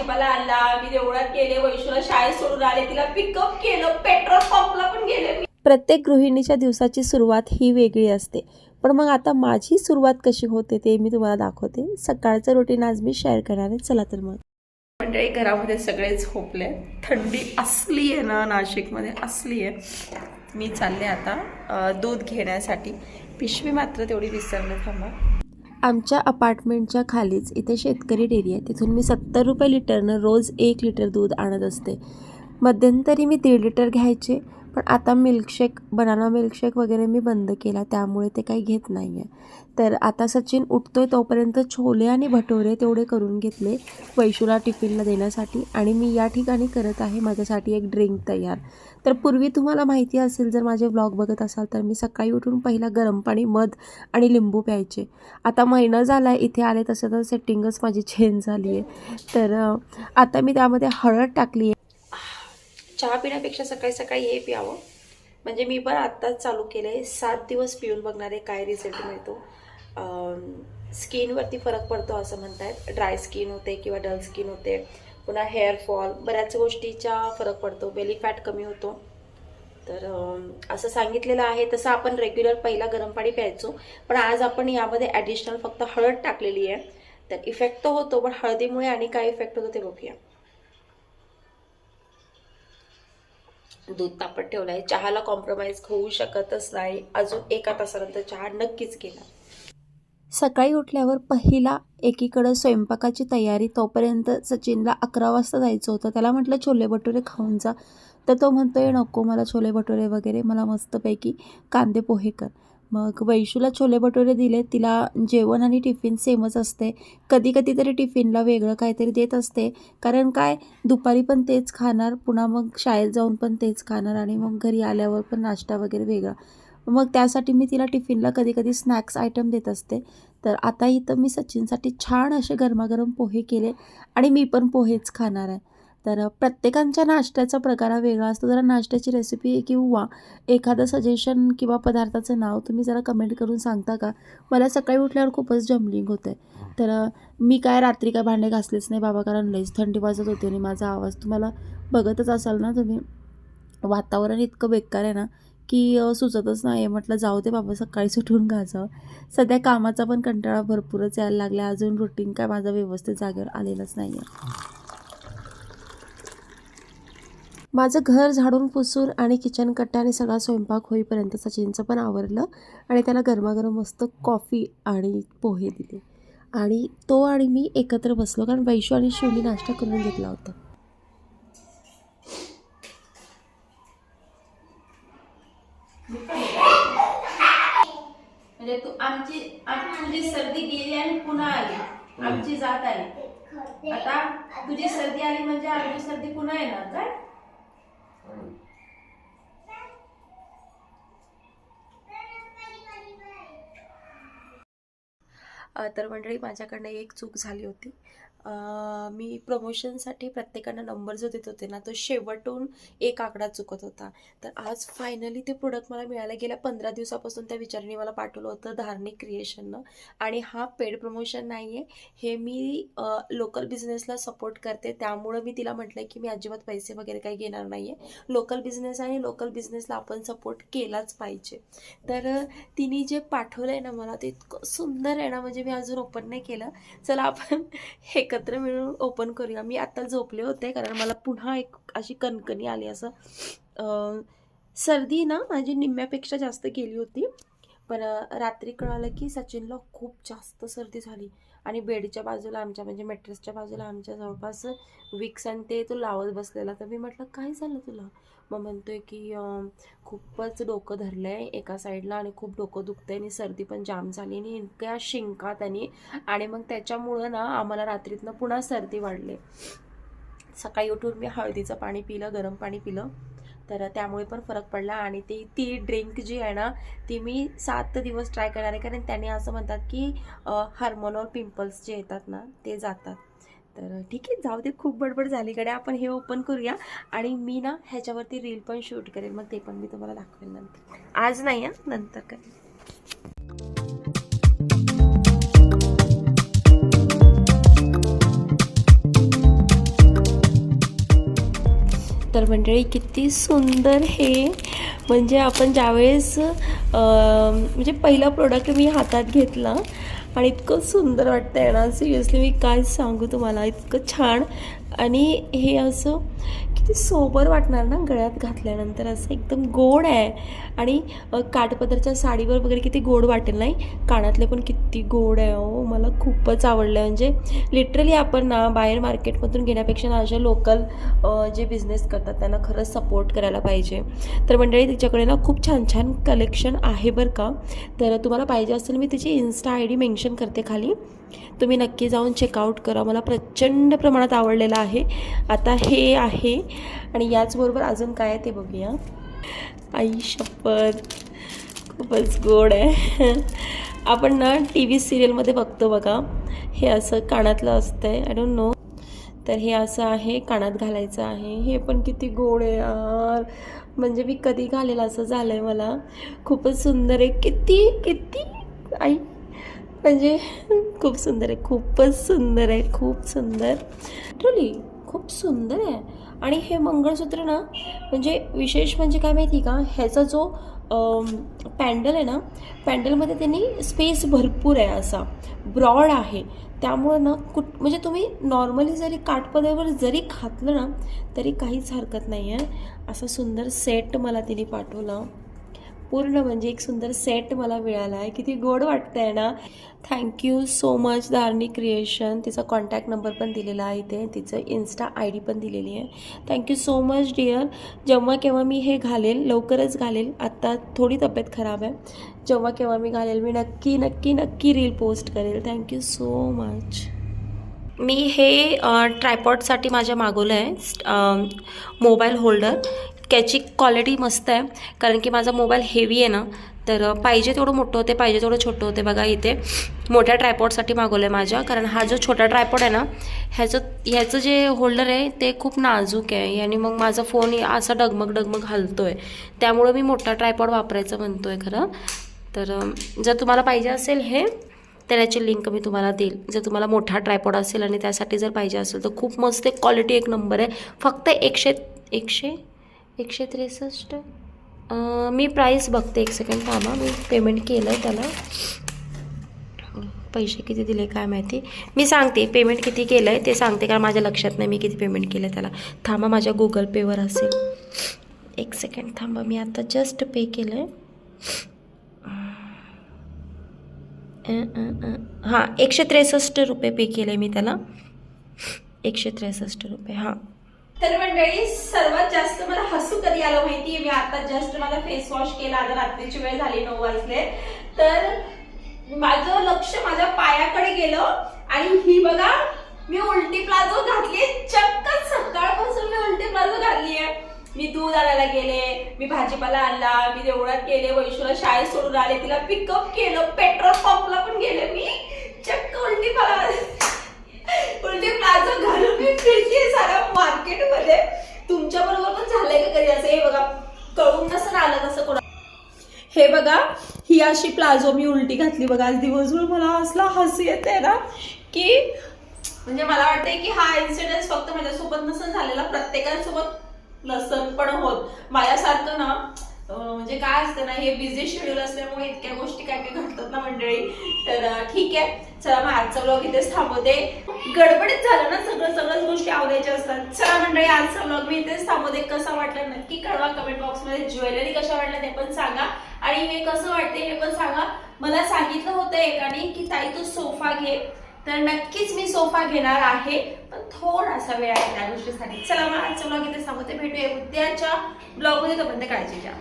भाजीपाला आणला मी देवळात गेले वैशूला शाळेत सोडून आले तिला पिकअप केलं पेट्रोल पंपला पण गेले प्रत्येक गृहिणीच्या दिवसाची सुरुवात ही वेगळी असते. पण मग आता माझी सुरुवात कशी होते ते मी तुम्हाला दाखवते. सकाळचं रुटीन आज मी शेअर करणार आहे. चला तर मग. मंडळी घरामध्ये सगळे झोपले. थंडी असली आहे ना नाशिकमध्ये असली आहे. मी चालले आता दूध घेण्यासाठी. पिशवी मात्र तेवढी विसरले थांबा. आमच्या अपार्टमेंटच्या खालीच इथे शेतकरी डेअरी आहे. तिथून मी सत्तर रुपये लिटरनं रोज एक लिटर दूध आणत असते. मध्यंतरी मी दीड लिटर घ्यायचे पण आता मिल्कशेक बनाना मिल्कशेक वगैरे मी बंद केला त्यामुळे ते काही घेत नाही आहे तर आता सचिन उठतोय तोपर्यंत छोले आणि भटोरे तेवढे करून घेतले वैशूला टिफिनला देण्यासाठी आणि मी या ठिकाणी करत आहे माझ्यासाठी एक ड्रिंक तयार. तर पूर्वी तुम्हाला माहिती असेल जर माझे ब्लॉग बघत असाल तर मी सकाळी उठून पहिला गरम पाणी मध आणि लिंबू प्यायचे. आता महिना झाला आहे इथे आले तसं तर सेटिंगच माझी चेंज झाली आहे तर आता मी त्यामध्ये हळद टाकली आहे चहा पिण्यापेक्षा सकाळी सकाळी हे प्यावं. म्हणजे मी पण आत्ताच चालू केलं आहे सात दिवस पिऊन बघणार आहे काय रिझल्ट मिळतो. स्किनवरती फरक पडतो असं म्हणतात ड्राय स्किन होते किंवा डल स्किन होते. पुन्हा हेअरफॉल बऱ्याच गोष्टीचा फरक पडतो. बेली फॅट कमी होतो. तर असं सांगितलेलं आहे. तसं आपण रेग्युलर पहिला गरम पाणी प्यायचो. पण आज आपण यामध्ये ॲडिशनल फक्त हळद टाकलेली आहे. तर इफेक्ट तर होतो पण हळदीमुळे आणि काय इफेक्ट होतो ते बघूया. दूध तापत ठेवलं आहे चहाला कॉम्प्रोमाइज होऊ शकतच नाही. अजून एका तासानंतर चहा नक्कीच केला सकाळी उठल्यावर पहिला एकीकडं स्वयंपाकाची तयारी तोपर्यंत सचिनला अकरा वाजता जायचं होतं. त्याला म्हटलं छोले भटुरे खाऊन जा. तर तो म्हणतोय नको मला छोले भटुरे वगैरे मला मस्तपैकी कांदे पोहे कर. मग वैशूला छोले भटुरे दिले तिला जेवण आणि टिफिन सेमच असते. कधी कधी तरी टिफिनला वेगळं काहीतरी देत असते. कारण काय दुपारी पण तेच खाणार पुन्हा मग शाळेत जाऊन पण तेच खाणार आणि मग घरी आल्यावर पण नाश्ता वगैरे वेगळा. मग त्यासाठी मी तिला टिफिनला कधी कधी स्नॅक्स आयटम देत असते. तर आता इथं मी सचिनसाठी छान असे गरमागरम पोहे केले आणि मी पण पोहेच खाणार आहे. तर प्रत्येकांच्या नाश्त्याचा प्रकार हा वेगळा असतो. जरा नाश्त्याची रेसिपी किंवा एखादं सजेशन किंवा पदार्थाचं नाव तुम्ही जरा कमेंट करून सांगता का? मला सकाळी उठल्यावर खूपच जम्बलिंग होतं आहे तर मी काय रात्री काय भांडे घासलेच नाही बाबा कारण लईच थंडी वाजत होती आणि माझा आवाज तुम्हाला बघतच असाल ना तुम्ही. वातावरण इतकं बेकार आहे ना की सुचतच नाही आहे म्हटलं जाऊ दे बाबा सकाळीच उठून घासावं सध्या कामाचा पण कंटाळा भरपूरच यायला लागला अजून रुटीन काय माझं व्यवस्थित जागेवर आलेलंच नाही आहे माझं घर झाडून पुसून आणि किचन कट्टा आणि सगळा स्वयंपाक होईपर्यंत सचिनचं पण आवरलं आणि त्याला गरमागरम मस्त कॉफी आणि पोहे दिले. आणि तो आणि मी एकत्र बसलो कारण वैशू आणि शिवनी नाश्ता करून घेतला होता. म्हणजे तू आमची तुझी सर्दी गेली आणि पुन्हा आली. आमची जात आली. आता तुझी सर्दी आली म्हणजे आमची सर्दी पुन्हा येणार काय? तर मंडळी माझ्याकडनं एक चूक झाली होती. मी प्रमोशनसाठी प्रत्येकांना नंबर जो देत होते ना तो शेवटून एक आकडा चुकत होता. तर आज फायनली ते प्रोडक्ट मला मिळालं गेल्या पंधरा दिवसापासून त्या विचाराने मला पाठवलं होतं धार्मिक क्रिएशननं आणि हा पेड प्रमोशन नाही आहे हे मी लोकल बिझनेसला सपोर्ट करते. त्यामुळं मी तिला म्हटलं की मी अजिबात पैसे वगैरे काही घेणार नाही आहे लोकल बिझनेस आणि लोकल बिझनेसला आपण सपोर्ट केलाच पाहिजे. तर तिने जे पाठवलं आहे ना मला ते इतकं सुंदर आहे ना म्हणजे मी अजून ओपन नाही केलं. चला आपण हे एकत्र मिळून ओपन करूया. मी आता झोपले होते कारण मला पुन्हा एक अशी कणकणी आली असं. सर्दी ना माझी निम्म्यापेक्षा जास्त गेली होती. पण रात्री कळालं की सचिनला खूप जास्त सर्दी झाली. आणि बेडच्या बाजूला आमच्या म्हणजे मेट्रेसच्या बाजूला आमच्या जवळपास विक्स आणि ते तो लावत बसलेला. तर मी म्हटलं काय झालं तुला? मग म्हणतोय की खूपच डोकं धरलं आहे एका साईडला आणि खूप डोकं दुखतंय आणि सर्दी पण जाम झाली आणि इतक्या शिंका त्यांनी आणि मग त्याच्यामुळं ना आम्हाला रात्रीतनं पुन्हा सर्दी वाढली. सकाळी उठून मी हळदीचं पाणी पिलं गरम पाणी पिलं. तर त्यामुळे पण फरक पडला आणि ती ती ड्रिंक जी आहे ना ती मी सात दिवस ट्राय करणार आहे. कारण त्याने असं म्हणतात की हार्मोनल पिंपल्स जे येतात ना ते जातात. तर ठीक आहे जाऊ दे खूप बडबड झाली. कडे आपण हे ओपन करूया. आणि मी ना ह्याच्यावरती रील पण शूट करेन. मग ते पण मी तुम्हाला दाखवेल नंतर. आज नाही हं, नंतर करेन. तर मंडळी किती सुंदर हे. म्हणजे आपण ज्यावेळेस म्हणजे पहिला प्रोडक्ट मी हातात घेतला आणि इतकं सुंदर वाटतं आहे ना. सिरियसली मी काय सांगू तुम्हाला? इतकं छान. आणि हे असं किती सोबर वाटणार ना गळ्यात घातल्यानंतर. असं एकदम गोड आहे. आणि अ, काठपदरच्या साडीवर वगैरे किती गोड वाटेल नाही? कानातले पण किती गोड आहे. हो मला खूपच आवडलं आहे म्हणजे लिटरली आपण ना बाहेर मार्केटमधून घेण्यापेक्षा ना अशा लोकल जे बिझनेस करतात त्यांना खरंच सपोर्ट करायला पाहिजे. तर मंडळी तिच्याकडे ना खूप छान छान कलेक्शन आहे बरं का. तर तुम्हाला पाहिजे असेल मी तिची इन्स्टा आय डी मेन्शन करते खाली. तुम्ही नक्की जाऊन चेकआउट करा. मला प्रचंड प्रमाणात आवडलेलं आहे. आता हे आहे आणि याचबरोबर अजून काय आहे ते बघूया. आई शपथ. खूपच गोड आहे. आपण ना टी व्ही सिरियलमध्ये बघतो बघा. हे असं कानातलं असतं आहे आय डोंट नो तर हे असं आहे कानात घालायचं आहे. हे पण किती गोड आहे यार. म्हणजे मी कधी घालेलं असं झालं आहे मला. खूपच सुंदर आहे. किती किती? आई. म्हणजे खूप सुंदर आहे खूपच सुंदर आहे खूप सुंदर. ट्रुली खूप सुंदर आहे. आणि हे मंगळसूत्र ना म्हणजे विशेष म्हणजे काय माहिती का ह्याचा जो पॅन्डल आहे ना पॅन्डलमध्ये त्यांनी स्पेस भरपूर आहे असा. ब्रॉड आहे. त्यामुळं ना कुठ म्हणजे तुम्ही नॉर्मली जरी काठपदरावर जरी घातलं ना तरी काहीच हरकत नाही आहे असा सुंदर सेट मला तिने पाठवला. पूर्ण म्हणजे एक सुंदर सेट मला मिळाला आहे. किती गोड वाटतं आहे ना thank you so much Dharni creation तिचा कॉन्टॅक्ट नंबर पण दिलेला आहे इथे. तिचं इन्स्टा आय डी पण दिलेली आहे. थँक्यू सो मच डिअर जेव्हा केव्हा मी हे घालेल लवकरच घालेल. आत्ता थोडी तब्येत खराब आहे. जेव्हा केव्हा मी घालेल मी नक्की नक्की नक्की रील पोस्ट करेल. थँक्यू सो मच मी हे ट्रायपॉडसाठी माझ्या मागवलं आहे मोबाईल होल्डर त्याची क्वालिटी मस्त आहे. कारण की माझा मोबाईल हेवी आहे ना तर पाहिजे तेवढं मोठं होते पाहिजे तेवढं छोटं होते. बघा इथे मोठ्या ट्रायपॉडसाठी मागवलं आहे माझ्या. कारण हा जो छोटा ट्रायपॉड आहे ना ह्याचं ह्याचं जे होल्डर आहे ते खूप नाजूक आहे. आणि मग माझा फोन असा डगमग डगमग हलतो आहे त्यामुळं मी मोठा ट्रायपॉड वापरायचं म्हणतो आहे खरं. तर जर तुम्हाला पाहिजे असेल हे तर याची लिंक मी तुम्हाला देईल. जर तुम्हाला मोठा ट्रायपॉड असेल आणि त्यासाठी जर पाहिजे असेल तर खूप मस्त एक क्वालिटी एक नंबर आहे. फक्त एकशे एकशे एकशे त्रेसष्ट? मी प्राईस बघते एक सेकंड थांबा. मी पेमेंट केलं आहे त्याला. पैसे किती दिले काय माहिती? मी सांगते पेमेंट किती केलं आहे ते सांगते कारण माझ्या लक्षात नाही मी किती पेमेंट केलं आहे त्याला. थांबा माझ्या गुगल पेवर असेल. एक सेकंड थांबा. मी आता जस्ट पे केलं आहे हां एकशे त्रेसष्ट रुपये पे केले मी त्याला. एकशे त्रेसष्ट रुपये हां. तर मंडळी सर्वात जास्त मला हसू कधी आलं माहितीये? मी आता जस्ट माझा फेस वॉश केला. आता रात्रीची वेळ झाली नऊ वाजले. तर माझं लक्ष माझ्या पायाकडे गेलं आणि ही बघा मी उलटी प्लाझो घातली चक्क सकाळपासून मी उलटी प्लाझो घातली आहे मी दूध आणायला गेले मी भाजीपाला आणला मी देवळात गेले वैशूला शाळेत सोडून आले तिला पिकअप केलं पेट्रोल पंपला पण गेले मी. चक्क उलटी प्लाझो घालून मी फिरते साऱ्या मार्केटमध्ये तुमच्या बरोबर पण झालंय का कधी असं हे बघा कसं आलं कसं कोणा हे बघा ही अशी प्लाझो मी उलटी घातली बघा. आज दिवसभर मला असला हसू येते ना की म्हणजे मला वाटतंय की हा इन्सिडेंट फक्त माझ्यासोबत नसून झालेला प्रत्येकासोबत नसन पण होत. माझ्यासारखं ना म्हणजे काय असतं ना हे बिझी शेड्यूल असल्यामुळे इतक्या गोष्टी काय काय घडतात ना मंडळी? तर ठीक आहे. चला मग आजचा ब्लॉग इथेच थांबवते. गडबडीत झालं ना सगळं सगळ्याच गोष्टी आवडायच्या असतात. चला मंडळी आजचा ब्लॉग मी इथेच थांबवते. कसा वाटला नक्की कळवा कमेंट बॉक्समध्ये ज्वेलरी कशा वाटल्या ते पण सांगा. आणि हे कसं वाटते हे पण सांगा. मला सांगितलं होतं एकाने की ताई तू सोफा घे. तर नक्कीच मी सोफा घेणार आहे पण थोडासा वेळ आहे त्या गोष्टीसाठी. चला मग आजचा ब्लॉग इथे सांगते भेटूया उद्याच्या ब्लॉगमध्ये तोपर्यंत काळजी घ्या.